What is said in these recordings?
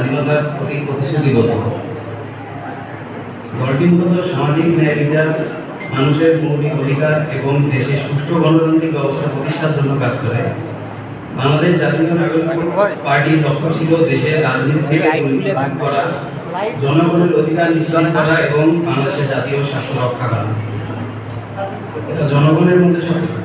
স্বাধীনতার প্রতি প্রতিশ্রুতিবদ্ধ। দলটি মূলত সামাজিক ন্যায় বিচার, মানুষের মৌলিক অধিকার এবং দেশে সুষ্ঠু গণতান্ত্রিক ব্যবস্থা প্রতিষ্ঠার জন্য কাজ করে। বাংলাদেশ জাতীয় নাগরিক পার্টির লক্ষ্য ছিল দেশের রাজনীতি করা, জনগণের অধিকার নিশ্চিত করা এবং বাংলাদেশের জাতীয় স্বার্থ রক্ষা করা। জনগণের মধ্যে সচেতন।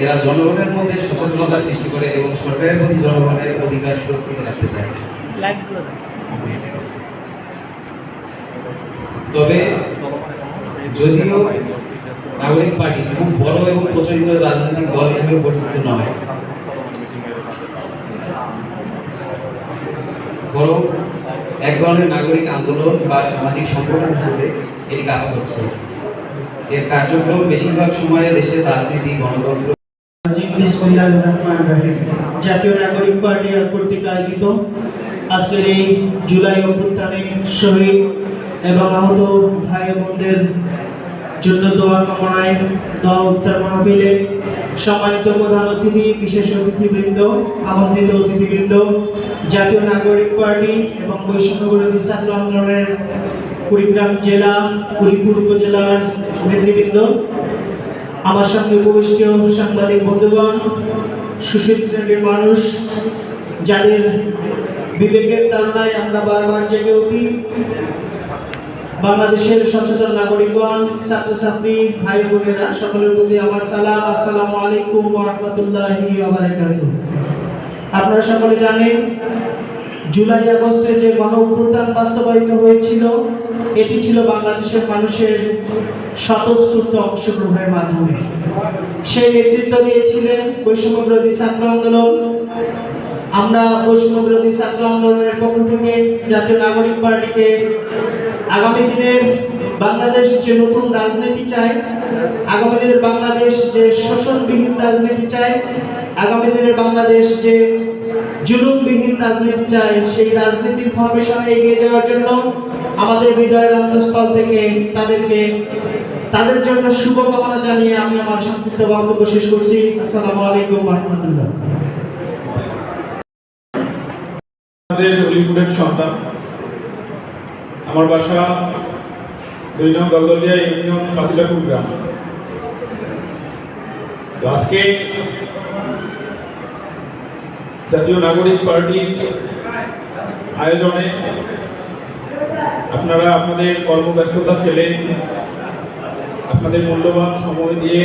এরা জনগণের মধ্যে সচেতনতা সৃষ্টি করে এবং সরকারের প্রতি জনগণের অধিকার সুরক্ষিত রাখতে চায়। তবে যদিও নাগরিক পার্টি খুব বড় এবং প্রচলিত রাজনৈতিক দল হিসেবে পরিচিত নয় বরং এক ধরনের নাগরিক আন্দোলন বা সামাজিক সংগঠন হিসেবে এটি কাজ করছে। এর কার্যক্রম বেশিরভাগ সময়ে দেশের রাজনীতি গণতন্ত্র জি বিসমিল্লাহির জাতীয় নাগরিক পার্টি কর্তৃক আয়োজিত। আজকের এই জুলাই অভ্যুত্থানে শহীদ এবং আহত ভাই বোনদের জন্য দোয়া কামনায় দোয়া উত্তর মাহফিলে সম্মানিত প্রধান অতিথি, বিশেষ অতিথিবৃন্দ, আমন্ত্রিত অতিথিবৃন্দ, জাতীয় নাগরিক পার্টি এবং বৈষম্য বিরোধী আন্দোলনের কুড়িগ্রাম জেলা, কুড়িপুর উপজেলার নেতৃবৃন্দ আমার সঙ্গে উপবিষ্ট সাংবাদিক বন্ধুগণ, সুশীল শ্রেণির মানুষ, যাদের বিবেকের তাড়নায় আমরা বারবার জেগে উঠি। বাংলাদেশের সচেতন নাগরিকগণ, ছাত্রছাত্রী ভাই বোনেরা সকলের প্রতি আমার সালাম। আসসালামু আলাইকুম রহমতুল্লাহি আপনারা সকলে জানেন জুলাই আগস্টে যে গণ অভ্যুত্থান বাস্তবায়িত হয়েছিল, এটি ছিল বাংলাদেশের মানুষের স্বতঃস্ফূর্ত অংশগ্রহণের মাধ্যমে। সেই নেতৃত্ব দিয়েছিলেন বৈষম্য বিরোধী ছাত্র আন্দোলন। আমরা বৈষম্য বিরোধী ছাত্র আন্দোলনের পক্ষ থেকে জাতীয় নাগরিক পার্টিকে আগামী দিনের বাংলাদেশ যে নতুন রাজনীতি চায়, আগামী দিনের বাংলাদেশ যে শোষণবিহীন রাজনীতি চায়, আগামী দিনের বাংলাদেশ যে জুলুমবিহীন রাজনীতি চায় সেই রাজনীতির ফরমেশনে এগিয়ে যাওয়ার জন্য আমাদের হৃদয়ের অন্তঃস্থল থেকে তাদেরকে, তাদের জন্য শুভকামনা জানিয়ে আমি আমার সংক্ষিপ্ত বক্তব্য শেষ করছি। আসসালামু আলাইকুম রহমতুল্লাহ আমাদের হলিউডের সন্তান। আমার বাসা দুই নং দলদলিয়া ইউনিয়ন পাতিলাপুর গ্রাম। আজকে জাতীয় নাগরিক পার্টির আয়োজনে আপনারা আপনাদের কর্মব্যস্ততা ফেলে আপনাদের মূল্যবান সময় দিয়ে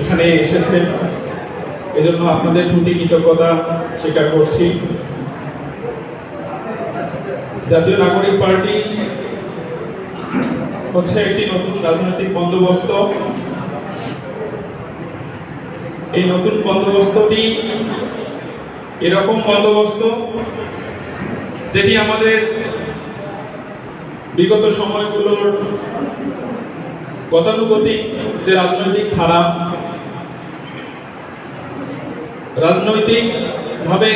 এখানে এসেছেন। এজন্য আপনাদের প্রতি কৃতজ্ঞতা স্বীকার করছি। জাতীয় নাগরিক পার্টি হচ্ছে একটি নতুন রাজনৈতিক বন্দোবস্ত। এই নতুন বন্দোবস্তটি এরকম বন্দোবস্ত যেটি আমাদের বিগত সময়গুলোর গতানুগতিক যে রাজনৈতিক ধারা, রাজনৈতিকভাবে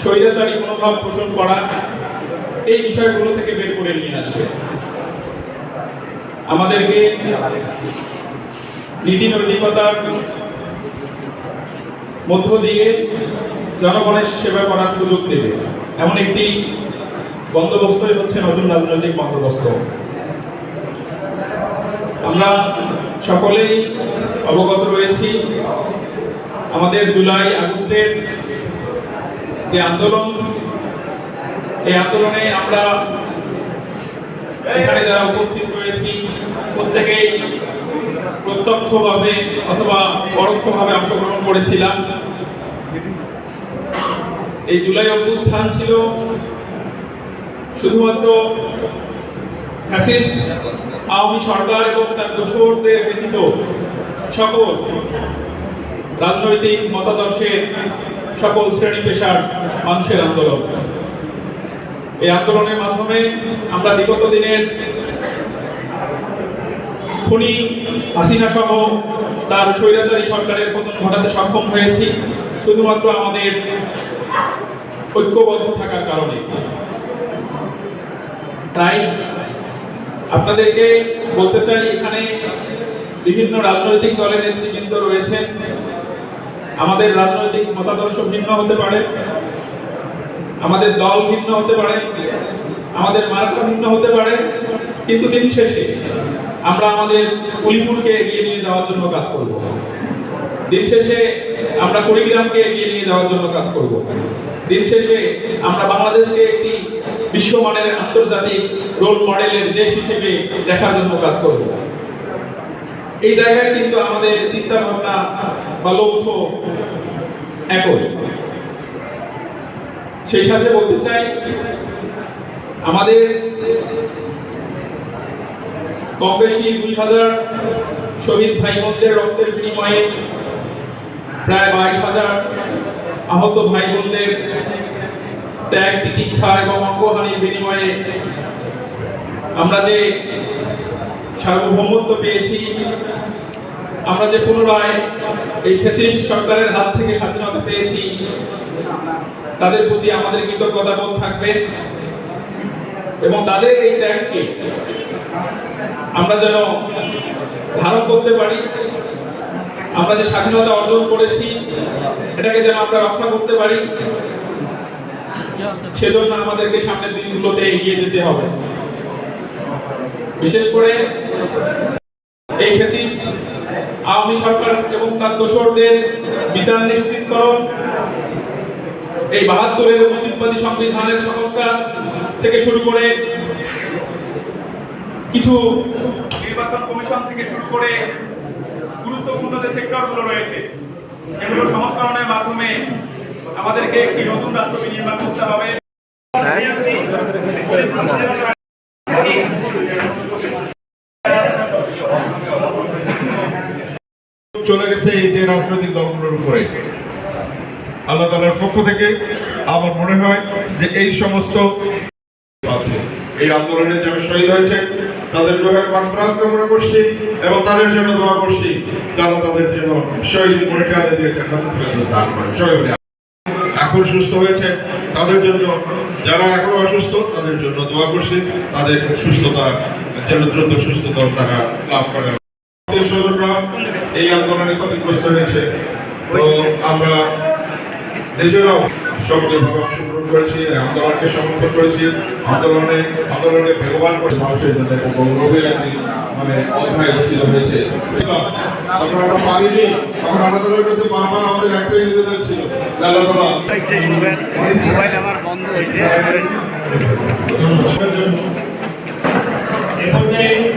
স্বৈরাচারী মনোভাব পোষণ করা, এই বিষয়গুলো থেকে বের করে নিয়ে আসবে। আমাদেরকে নীতি নৈতিকতার মধ্য দিয়ে জনগণের সেবা করার সুযোগ দেবে। এমন একটি বন্দোবস্তই হচ্ছে নতুন রাজনৈতিক বন্দোবস্ত। আমরা সকলেই অবগত রয়েছি, আমাদের জুলাই, আগস্টের যে আন্দোলন, এই আন্দোলনে আমরা এখানে যারা উপস্থিত রয়েছি, প্রত্যেকেই প্রত্যক্ষভাবে অথবা পরোক্ষভাবে অংশগ্রহণ করেছিলাম। এই জুলাই অভ্যুত্থান ছিল শুধুমাত্র ফ্যাসিস্ট আওয়ামী সরকার এবং তার দোসরদের ব্যতীত সকল রাজনৈতিক মতাদর্শের সকল শ্রেণি পেশার মানুষের আন্দোলন। এই আন্দোলনের মাধ্যমে আমরা বিগত দিনের খুনি হাসিনা সহ তার স্বৈরাচারী সরকারের পতন ঘটাতে সক্ষম হয়েছি, শুধুমাত্র আমাদের ঐক্যবদ্ধ থাকার কারণে। তাই আপনাদেরকে বলতে চাই, এখানে বিভিন্ন রাজনৈতিক দলের নেতৃবৃন্দ রয়েছেন। আমাদের রাজনৈতিক মতাদর্শ ভিন্ন হতে পারে, আমাদের দল ভিন্ন হতে পারে, আমাদের মার্কা ভিন্ন হতে পারে, কিন্তু দিন শেষে আমরা আমাদের উলিপুরকে এগিয়ে নিয়ে যাওয়ার জন্য কাজ করব। দিন শেষে আমরা কুড়িগ্রামকে এগিয়ে নিয়ে যাওয়ার জন্য কাজ করব। দিন শেষে আমরা বাংলাদেশকে একটি বিশ্বমানের আন্তর্জাতিক রোল মডেলের দেশ হিসেবে দেখার জন্য কাজ করব। এই জায়গায় কিন্তু আমাদের চিন্তা ভাবনা বা লক্ষ্য একই। সেই সাথে বলতে চাই, আমাদের কম বেশি দুই হাজার শহীদ ভাই বোনদের রক্তের বিনিময়ে প্রায় বাইশ হাজার আহত ভাই বোনদের ত্যাগ, তিতিক্ষা এবং অঙ্গহানির বিনিময়ে আমরা যে সার্বভৌমত্ব পেয়েছি, আমরা যে পুনরায় এই ফেসিস্ট সরকারের হাত থেকে স্বাধীনতা পেয়েছি, তাদের প্রতি আমাদের কৃতজ্ঞতা বোধ থাকবে। এবং তাদের এই ত্যাগকে আমরা যেন ধারণ করতে পারি, আমরা যে স্বাধীনতা অর্জন করেছি, এটাকে যেন আমরা রক্ষা করতে পারি, সেজন্য আমাদেরকে সামনের দিনগুলোতে এগিয়ে যেতে হবে। বিশেষ করে এই ফ্যাসিস্ট আওয়ামী সরকার এবং তার দোষরদের বিচার নিশ্চিতকরণ, এই বাহাত্তরের মুজিববাদী সংবিধানের সংস্কার থেকে শুরু করে কিছু নির্বাচন কমিশন থেকে শুরু করে গুরুত্বপূর্ণ যে সেক্টরগুলো রয়েছে এগুলো সংস্করণের মাধ্যমে আমাদেরকে একটি নতুন রাষ্ট্র বিনির্মাণ করতে হবে। চলে গেছে এই যে রাজনৈতিক দলগুলোর উপরে। আল্লাহ তালার পক্ষ থেকে আমার মনে হয় যে এই সমস্ত এই আন্দোলনে যারা শহীদ হয়েছে, তাদের গ্রহের মাত্রাত কামনা করছি এবং তাদের জন্য দোয়া করছি, যারা তাদের জন্য শহীদ পরীক্ষা দিয়েছেন এখন সুস্থ হয়েছে, তাদের জন্য যারা এখনও অসুস্থ, তাদের জন্য দোয়া করছি, তাদের সুস্থতা যেন দ্রুত সুস্থতা তারা লাভ করে। এই আন্দোলনে ক্ষতিগ্রস্ত হয়েছে। তো আমরা নিজেরাও সক্রিয়ভাবে অংশগ্রহণ করেছি এই আন্দোলনকে সমর্থন করেছি, আন্দোলনে আন্দোলনে বেগবান করে মানুষের জন্য গৌরবের একটি মানে অধ্যায় রচিত হয়েছে। তখন আমরা পারিনি, তখন আল্লাহ কাছে বারবার আমাদের একটাই নিবেদন ছিল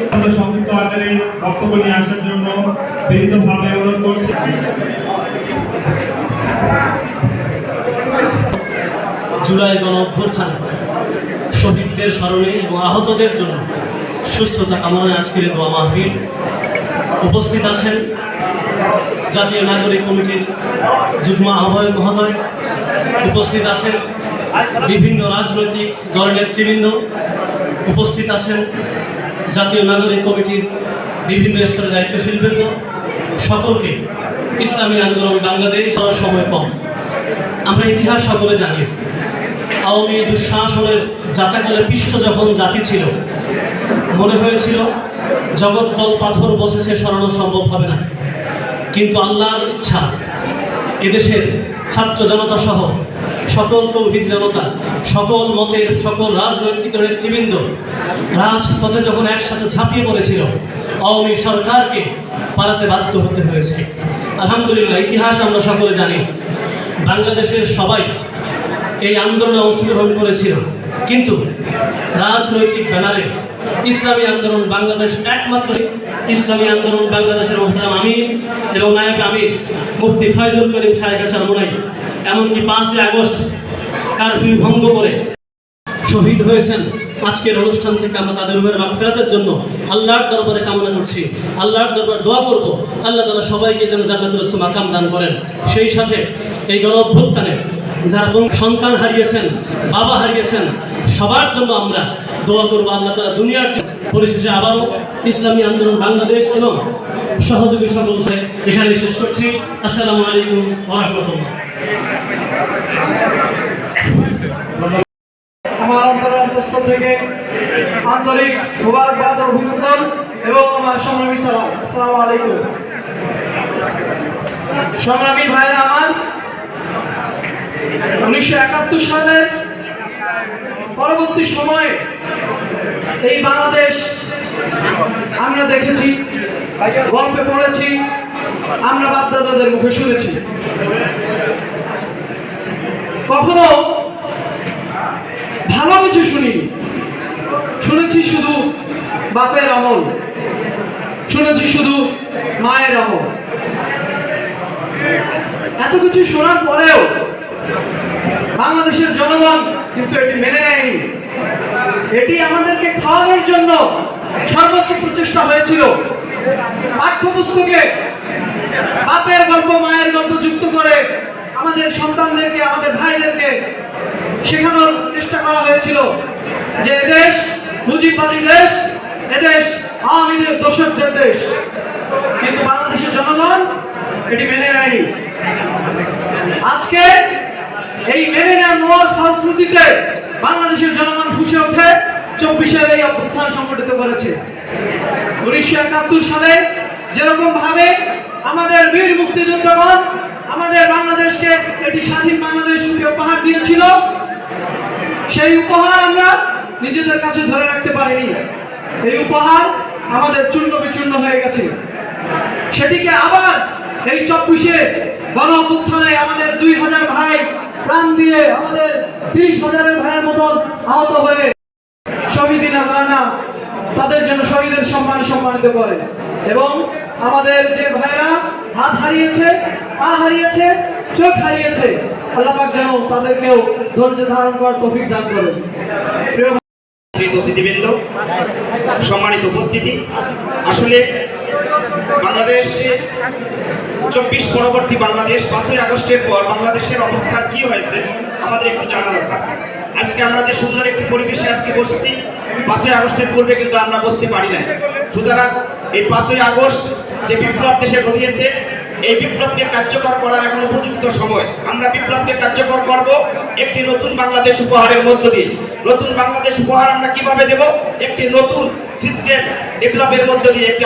আমাদের আকারে বক্তব্য নিয়ে আসার জন্য বিনীতভাবে অনুরোধ করছি। জুলাই গণ অভ্যুত্থান শহীদদের স্মরণে এবং আহতদের জন্য সুস্থতা কামনায় আজকের দোয়া মাহফিল। উপস্থিত আছেন জাতীয় নাগরিক কমিটির যুগ্ম আহ্বায়ক মহোদয়। উপস্থিত আছেন বিভিন্ন রাজনৈতিক দলের নেতৃবৃন্দ। উপস্থিত আছেন জাতীয় নাগরিক কমিটির বিভিন্ন স্তরের দায়িত্বশীলবৃন্দ। সকলকে ইসলামী আন্দোলন বাংলাদেশ সময় কম। আমরা ইতিহাস সকলে জানি। আওয়ামী দুঃশাসনের জাতাকলে পিষ্ট যখন জাতি ছিল, মনে হয়েছিল, জগৎ দল পাথর বসেছে, সরানো সম্ভব হবে না। কিন্তু আল্লাহর ইচ্ছা, এদেশের ছাত্র জনতা সহ সকল তৌহিদ জনতা, সকল মতের, সকল রাজনৈতিক নেতৃবৃন্দ, রাজপথে যখন একসাথে ঝাঁপিয়ে পড়েছিল, আওয়ামী সরকারকে পালাতে বাধ্য হতে হয়েছে। আলহামদুলিল্লাহ, ইতিহাস আমরা সকলে জানি, বাংলাদেশের সবাই এই আন্দোলনে অংশগ্রহণ করেছিল কিন্তু রাজনৈতিক ব্যানারে ইসলামী আন্দোলন বাংলাদেশ একমাত্র ইসলামী আন্দোলন বাংলাদেশের মোহতারাম আমির এবং নায়ক আমির, মুফতি ফয়জুল করিম সাহেব মনে এমনকি পাঁচই আগস্ট কারফিউ ভঙ্গ করে শহীদ হয়েছেন আজকের অনুষ্ঠান থেকে আমরা তাদের রুহের মাগফিরাতের জন্য আল্লাহর দরবারে কামনা করছি। আল্লাহর দরবারে দোয়া করব। আল্লাহ তাআলা সবাইকে যেন জান্নাতুল মাকাম দান করেন। সেই সাথে এই গণ অভ্যুত্থানে যারা সন্তান হারিয়েছেন, বাবা হারিয়েছেন, সবার জন্য আমরা দোয়া করব। আল্লাহ তালা দুনিয়ার পরিশেষে আবারও ইসলামী আন্দোলন বাংলাদেশ এবং সহযোগী সকল এখানে শেষ করছি। আসসালামু আলাইকুম ওরহমতুল্লাহ আমার অন্তরের অন্তঃস্থল থেকে আন্তরিক মুবারকবাদ, অভিনন্দন এবং আমার সংগ্রামী সালাম। আসসালামু আলাইকুম। সংগ্রামী ভাইরা আমার, উনিশশো একাত্তর সালে পরবর্তী সময়ে এই বাংলাদেশ আমরা দেখেছি, গল্পে পড়েছি, আমরা বাপদাদাদের মুখে শুনেছি। কখনো ভালো কিছু শুনিনি শুনেছি শুধু বাপের আমল শুনেছি শুধু মায়ের আমল এত কিছু শোনার পরেও বাংলাদেশের জনগণ কিন্তু এটি মেনে নেয়নি। এটি আমাদেরকে খাওয়ানোর জন্য সর্বোচ্চ প্রচেষ্টা হয়েছিল। পাঠ্যপুস্তকে বাপের গল্প, মায়ের গল্প যুক্ত করে আমাদের সন্তানদেরকে, আমাদের ভাইদেরকে শেখানোর চেষ্টা করা হয়েছিল যে এদেশ মুজিববাদী দেশ, এদেশ আওয়ামীদের দোষকদের দেশ। কিন্তু বাংলাদেশের জনগণ এটি মেনে নেয়নি। আজকে এই মেনে নেওয়ার ফলশ্রুতিতে বাংলাদেশের জনগণ ফুসে ওঠে চব্বিশের এই অভ্যুত্থান সংগঠিত করেছে। উনিশশো একাত্তর সালে যেরকম ভাবে আমাদের বীর মুক্তিযুদ্ধগণ আমাদের বাংলাদেশকে এটি স্বাধীন বাংলাদেশ উপহার দিয়েছিল সেই উপহার আমরা নিজেদের কাছে ধরে রাখতে পারিনি। এই উপহার আমাদের চূর্ণ বিচূর্ণ হয়ে গেছে। সেটিকে আবার এই চব্বিশে গণ আমাদের দুই হাজার ভাই প্রাণ দিয়ে আমাদের তিরিশ হাজারের ভাইয়ের মতন আহত হয়ে শহীদিন না তাদের জন্য শহীদের সম্মান সম্মানিত করে এবং আমাদের যে ভাইরা হাত হারিয়েছে, পা হারিয়েছে, চোখ হারিয়েছে আল্লাহ পাক যেন তাদেরকেও ধৈর্য ধারণ করার তৌফিক দান করে। অতিথিবৃন্দ, সম্মানিত উপস্থিতি। আসলে বাংলাদেশে চব্বিশ পরবর্তী বাংলাদেশ, পাঁচই আগস্টের পর বাংলাদেশের অবস্থা কি হয়েছে, আমাদের একটু জানা দরকার। আজকে আমরা যে সুন্দর একটি পরিবেশে আজকে বসছি, পাঁচই আগস্টের পূর্বে কিন্তু আমরা বসতে পারি না সুতরাং এই পাঁচই আগস্ট যে বিপ্লব দেশে ঘটিয়েছে এই বিপ্লবকে কার্যকর করার এখন উপযুক্ত সময়। আমরা বিপ্লবকে কার্যকর করব একটি নতুন বাংলাদেশ উপহারের মধ্য দিয়ে। নতুন বাংলাদেশ উপহার আমরা কীভাবে দেব? একটি নতুন সিস্টেম ডেভেলপের মধ্য দিয়ে একটি